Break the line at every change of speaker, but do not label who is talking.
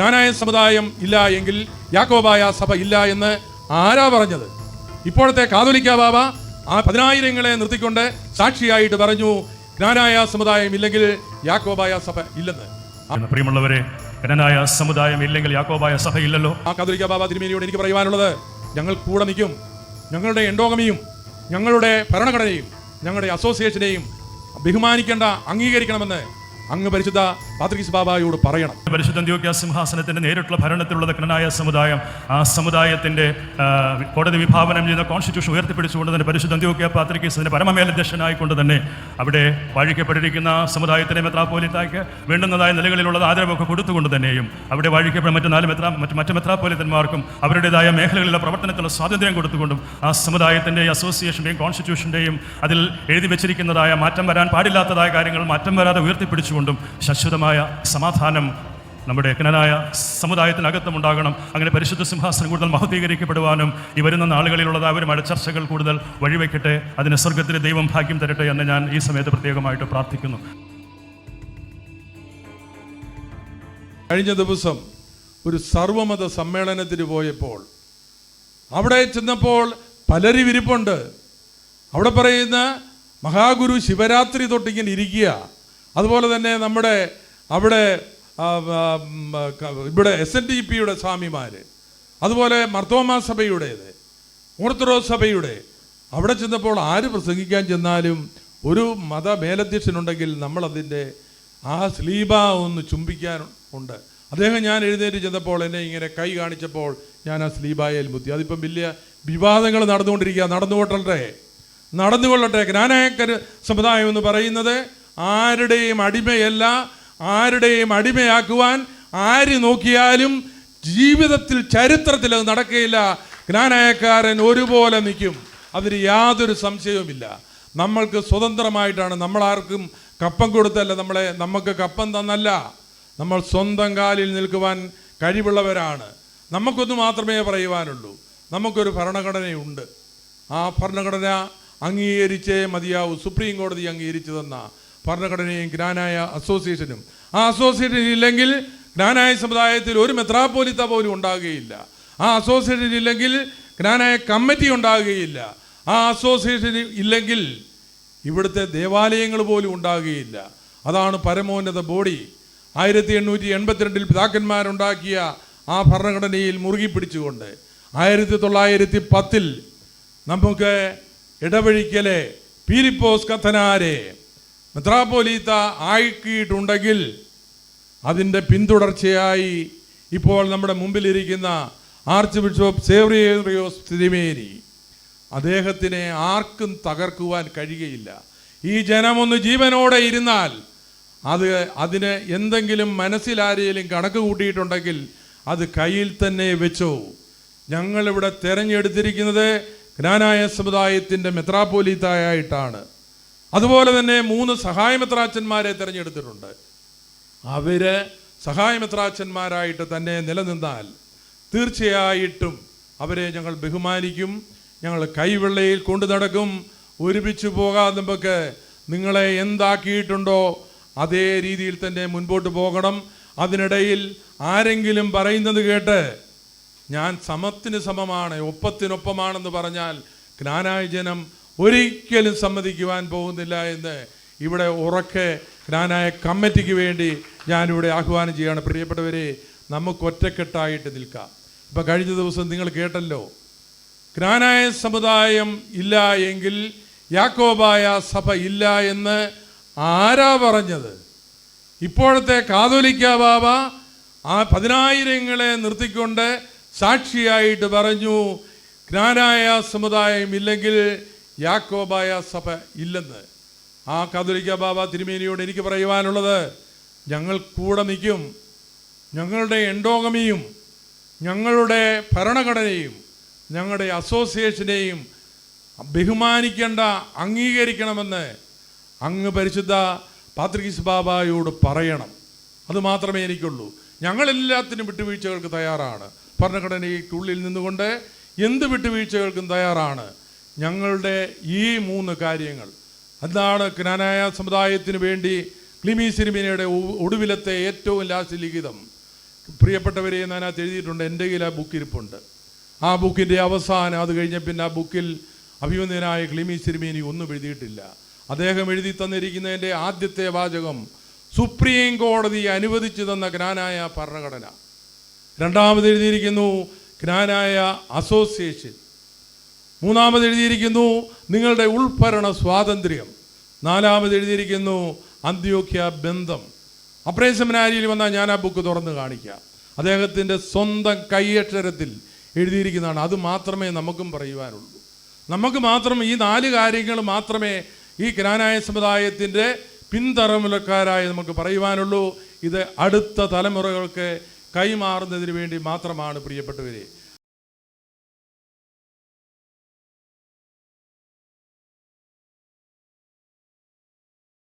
ജ്ഞാനായ സമുദായം ഇല്ല എങ്കിൽ യാക്കോബായ സഭ ഇല്ല എന്ന് ആരാ പറഞ്ഞത്? ഇപ്പോഴത്തെ കാതോലിക്ക ബാബ ആ പതിനായിരങ്ങളെ നിർത്തിക്കൊണ്ട് സാക്ഷിയായിട്ട് പറഞ്ഞു ജ്ഞാനായ സമുദായം ഇല്ലെങ്കിൽ യാക്കോബായ സഭ ഇല്ലെന്ന്.
പ്രിയമുള്ളവരെ ഘനനായ സമുദായം ഇല്ലെങ്കിൽ യാക്കോബായ സഭ ഇല്ലല്ലോ.
ആ കാതോലിക്ക ബാബ തിരുമേനിയോട് എനിക്ക് പറയുവാനുള്ളത് ഞങ്ങൾ കൂടെ നിൽക്കും. ഞങ്ങളുടെ എൻഡോഗമിയും ഞങ്ങളുടെ ഭരണഘടനയും ഞങ്ങളുടെ അസോസിയേഷനെയും ബഹുമാനിക്കേണ്ട അംഗീകരിക്കണമെന്ന് അങ്ങ് പരിശുദ്ധ പാത്രിക് ബാബായോട് പറയണം.
പരിശുദ്ധ സിംഹാസനത്തിന്റെ നേരിട്ടുള്ള ഭരണത്തിലുള്ള ഘനനായ സമുദായം ആ സമുദായത്തിന്റെ കോടതി വിഭാവനം ചെയ്യുന്ന കോൺസ്റ്റിറ്റ്യൂഷൻ ഉയർത്തിപ്പിടിച്ചുകൊണ്ട് തന്നെ പരിശുദ്ധ അന്ത്യോക്യ പാത്രികീസിന്റെ പരമമേലധ്യക്ഷനായിക്കൊണ്ട് തന്നെ അവിടെ വാഴിക്കപ്പെട്ടിരിക്കുന്ന സമുദായത്തിലെ മെത്രാപോലിത്തായ്ക്ക് വേണ്ടുന്നതായ നിലകളിലുള്ള ആദരവൊക്കെ കൊടുത്തുകൊണ്ട് തന്നെയും അവിടെ വാഴിക്കപ്പെട്ട മറ്റു നാല് മെത്രാ മറ്റ് മറ്റ് മെത്രാപ്പോലിത്തന്മാർക്കും അവരുടേതായ മേഖലകളിലെ പ്രവർത്തനത്തിലുള്ള സ്വാതന്ത്ര്യം കൊടുത്തുകൊണ്ടും ആ സമുദായത്തിന്റെ അസോസിയേഷന്റെയും കോൺസ്റ്റിറ്റ്യൂഷന്റെയും അതിൽ എഴുതി വെച്ചിരിക്കുന്നതായ മാറ്റം വരാൻ പാടില്ലാത്തതായ കാര്യങ്ങൾ മാറ്റം വരാതെ ഉയർത്തിപ്പിടിച്ചുകൊണ്ടും ശാശ്വതമായ സമാധാനം നമ്മുടെ ഘനനായ സമുദായത്തിനകത്തും ഉണ്ടാകണം. അങ്ങനെ പരിശുദ്ധ സിംഹാസനം കൂടുതൽ മഹത്വീകരിക്കപ്പെടുവാനും ഈ വരുന്ന നാളുകളിലുള്ളതായ അവരുമായിട്ട് ചർച്ചകൾ കൂടുതൽ വഴിവെക്കട്ടെ. അതിന് സ്വർഗത്തിലെ ദൈവം ഭാഗ്യം തരട്ടെ എന്ന് ഞാൻ ഈ സമയത്ത് പ്രത്യേകമായിട്ട് പ്രാർത്ഥിക്കുന്നു.
കഴിഞ്ഞ ദിവസം ഒരു സർവമത സമ്മേളനത്തിന് പോയപ്പോൾ അവിടെ ചെന്നപ്പോൾ പലരും ഇരിപ്പുണ്ട്. അവിടെ പറയുന്ന മഹാഗുരു ശിവരാത്രി തൊട്ടിങ്ങനെ ഇരിക്കുക. അതുപോലെ തന്നെ നമ്മുടെ അവിടെ ഇവിടെ എസ് എൻ ഡി പിയുടെ സ്വാമിമാർ അതുപോലെ മർത്തോമാ സഭയുടേത് ഓർത്തഡോക്സ് സഭയുടെ അവിടെ ചെന്നപ്പോൾ ആര് പ്രസംഗിക്കാൻ ചെന്നാലും ഒരു മത മേലധ്യക്ഷനുണ്ടെങ്കിൽ നമ്മളതിന്റെ ആ സ്ലീബ ഒന്ന് ചുംബിക്കാൻ ഉണ്ട്. അദ്ദേഹം ഞാൻ എഴുന്നേറ്റ് ചെന്നപ്പോൾ എന്നെ ഇങ്ങനെ കൈ കാണിച്ചപ്പോൾ ഞാൻ ആ സ്ലീബായയിൽ മുത്തി അതിപ്പം വലിയ വിവാദങ്ങൾ നടന്നുകൊണ്ടിരിക്കുക നടന്നുകൊള്ളട്ടെ നടന്നുകൊള്ളട്ടെ ജ്ഞാനായക്കർ സമുദായം എന്ന് പറയുന്നത് ആരുടെയും അടിമയല്ല ആരുടെയും അടിമയാക്കുവാൻ ആര് നോക്കിയാലും ജീവിതത്തിൽ ചരിത്രത്തിൽ അത് നടക്കുകയില്ല. ജ്ഞാനായക്കാരൻ ഒരുപോലെ നിൽക്കും. അതിന് യാതൊരു സംശയവുമില്ല. നമ്മൾക്ക് സ്വതന്ത്രമായിട്ടാണ്. നമ്മളാർക്കും കപ്പം കൊടുത്തല്ല. നമ്മളെ നമുക്ക് കപ്പം തന്നല്ല. നമ്മൾ സ്വന്തം കാലിൽ നിൽക്കുവാൻ കഴിവുള്ളവരാണ്. നമുക്കൊന്ന് മാത്രമേ പറയുവാനുള്ളൂ. നമുക്കൊരു ഭരണഘടനയുണ്ട്. ആ ഭരണഘടന അംഗീകരിച്ചേ മതിയാവൂ. സുപ്രീം കോടതി അംഗീകരിച്ചു തന്ന ഭരണഘടനയും ഗ്രാനായ അസോസിയേഷനും. ആ അസോസിയേഷൻ ഇല്ലെങ്കിൽ ഗ്രാനായ സമുദായത്തിൽ ഒരു മെത്രാപ്പോലിത്ത പോലും ഉണ്ടാകുകയില്ല. ആ അസോസിയേഷൻ ഇല്ലെങ്കിൽ ഗ്രാനായ കമ്മിറ്റി ഉണ്ടാകുകയില്ല. ആ അസോസിയേഷൻ ഇല്ലെങ്കിൽ ഇവിടുത്തെ ദേവാലയങ്ങൾ പോലും ഉണ്ടാകുകയില്ല. അതാണ് പരമോന്നത ബോഡി. ആയിരത്തി എണ്ണൂറ്റി എൺപത്തിരണ്ടിൽ പിതാക്കന്മാരുണ്ടാക്കിയ ആ ഭരണഘടനയിൽ മുറുകി പിടിച്ചുകൊണ്ട് ആയിരത്തി തൊള്ളായിരത്തി പത്തിൽ നമുക്ക് ഇടവഴിക്കലെ പീലിപ്പോസ് കത്തനാരെ മെത്രാപ്പോലീത്ത ആക്കിയിട്ടുണ്ടെങ്കിൽ അതിന്റെ പിന്തുടർച്ചയായി ഇപ്പോൾ നമ്മുടെ മുമ്പിലിരിക്കുന്ന ആർച്ച് ബിഷപ്പ് സേവ്രിയോസ് തിരുമേനി അദ്ദേഹത്തിനെ ആർക്കും തകർക്കുവാൻ കഴിയുകയില്ല. ഈ ജനമൊന്ന് ജീവനോടെ ഇരുന്നാൽ അത് അതിന് എന്തെങ്കിലും മനസ്സിലാരെയും കണക്ക് കൂട്ടിയിട്ടുണ്ടെങ്കിൽ അത് കയ്യിൽ തന്നെ വെച്ചോ. ഞങ്ങളിവിടെ തിരഞ്ഞെടുത്തിരിക്കുന്നത് ജ്ഞാനായ സമുദായത്തിന്റെ മെത്രാപ്പോലീത്തായിട്ടാണ് അതുപോലെ തന്നെ മൂന്ന് സഹായമിത്രാച്ചന്മാരെ തിരഞ്ഞെടുത്തിട്ടുണ്ട്. അവർ സഹായമിത്രാച്ചന്മാരായിട്ട് തന്നെ നിലനിന്നാൽ തീർച്ചയായിട്ടും അവരെ ഞങ്ങൾ ബഹുമാനിക്കും ഞങ്ങൾ കൈവെള്ളയിൽ കൊണ്ടു നടക്കും ഒരുമിച്ച് പോകാതെ നമുക്ക് നിങ്ങളെ എന്താക്കിയിട്ടുണ്ടോ അതേ രീതിയിൽ തന്നെ മുൻപോട്ട് പോകണം. അതിനിടയിൽ ആരെങ്കിലും പറയുന്നത് കേട്ട് ഞാൻ സമത്തിന് സമമാണ് ഒപ്പത്തിനൊപ്പമാണെന്ന് പറഞ്ഞാൽ ജ്ഞാനായ ജനം ഒരിക്കലും സമ്മതിക്കുവാൻ പോകുന്നില്ല എന്ന് ഇവിടെ ഉറക്കെ ഞാനായ കമ്മിറ്റിക്ക് വേണ്ടി ഞാനിവിടെ ആഹ്വാനം ചെയ്യുകയാണ് പ്രിയപ്പെട്ടവരെ നമുക്ക് ഒറ്റക്കെട്ടായിട്ട് നിൽക്കാം. ഇപ്പം കഴിഞ്ഞ ദിവസം നിങ്ങൾ കേട്ടല്ലോ ജ്ഞാനായ സമുദായം ഇല്ല എങ്കിൽ യാക്കോബായ സഭ ഇല്ല എന്ന് ആരാ പറഞ്ഞത്? ഇപ്പോഴത്തെ കാതോലിക്ക ബാബ ആ പതിനായിരങ്ങളെ നിർത്തിക്കൊണ്ട് സാക്ഷിയായിട്ട് പറഞ്ഞു ജ്ഞാനായ സമുദായം ഇല്ലെങ്കിൽ യാക്കോബായ സഭ ഇല്ലെന്ന്. ആ കാതോലിക്ക ബാബ തിരുമേനിയോട് എനിക്ക് പറയുവാനുള്ളത് ഞങ്ങൾ കൂടെ നിൽക്കും. ഞങ്ങളുടെ എൻഡോഗമിയും ഞങ്ങളുടെ ഭരണഘടനയും ഞങ്ങളുടെ അസോസിയേഷനെയും ബഹുമാനിക്കേണ്ട അംഗീകരിക്കണമെന്ന് അങ്ങ് പരിശുദ്ധ പാത്രികീസ് ബാബായോട് പറയണം. അത് മാത്രമേ എനിക്കുള്ളൂ. ഞങ്ങളെല്ലാത്തിനും വിട്ടുവീഴ്ചകൾക്ക് തയ്യാറാണ്. ഭരണഘടനയ്ക്കുള്ളിൽ നിന്നുകൊണ്ട് എന്ത് വിട്ടുവീഴ്ചകൾക്കും തയ്യാറാണ്? ഞങ്ങളുടെ ഈ മൂന്ന് കാര്യങ്ങൾ. അതാണ് ജ്ഞാനായ സമുദായത്തിന് വേണ്ടി ക്ലിമി സിനിമയുടെ ഒടുവിലത്തെ ഏറ്റവും ലാസ്റ്റ് ലിഖിതം. പ്രിയപ്പെട്ടവരെ അത് എഴുതിയിട്ടുണ്ട്. എന്റെ കയ്യിൽ ആ ബുക്ക് ഇരിപ്പുണ്ട് ആ ബുക്കിന്റെ അവസാനം അത് കഴിഞ്ഞ പിന്നെ ആ ബുക്കിൽ അഭിമന്യനായ ക്ലിമി സിനിമേനി ഒന്നും എഴുതിയിട്ടില്ല. അദ്ദേഹം എഴുതി തന്നിരിക്കുന്നതിന്റെ ആദ്യത്തെ വാചകം സുപ്രീം കോടതി അനുവദിച്ചു തന്ന ജ്ഞാനായ ഭരണഘടന. രണ്ടാമത് എഴുതിയിരിക്കുന്നു ജ്ഞാനായ അസോസിയേഷൻ. മൂന്നാമത് എഴുതിയിരിക്കുന്നു നിങ്ങളുടെ ഉൾഭരണ സ്വാതന്ത്ര്യം. നാലാമത് എഴുതിയിരിക്കുന്നു അന്ത്യോക്യ ബന്ധം. അപ്രേ സെമിനാരിയിൽ വന്നാൽ ഞാൻ ആ ബുക്ക് തുറന്ന് കാണിക്കാം. അദ്ദേഹത്തിന്റെ സ്വന്തം കൈയക്ഷരത്തിൽ എഴുതിയിരിക്കുന്നതാണ്. അത് മാത്രമേ നമുക്കും പറയുവാനുള്ളൂ. നമുക്ക് മാത്രം ഈ നാല് കാര്യങ്ങൾ മാത്രമേ ഈ ഗ്രാനായ സമുദായത്തിന്റെ പിന്തറമുലക്കാരായി നമുക്ക് പറയുവാനുള്ളൂ. ഇത് അടുത്ത തലമുറകൾക്ക് കൈമാറുന്നതിന് വേണ്ടി മാത്രമാണ് പ്രിയപ്പെട്ടവരെ.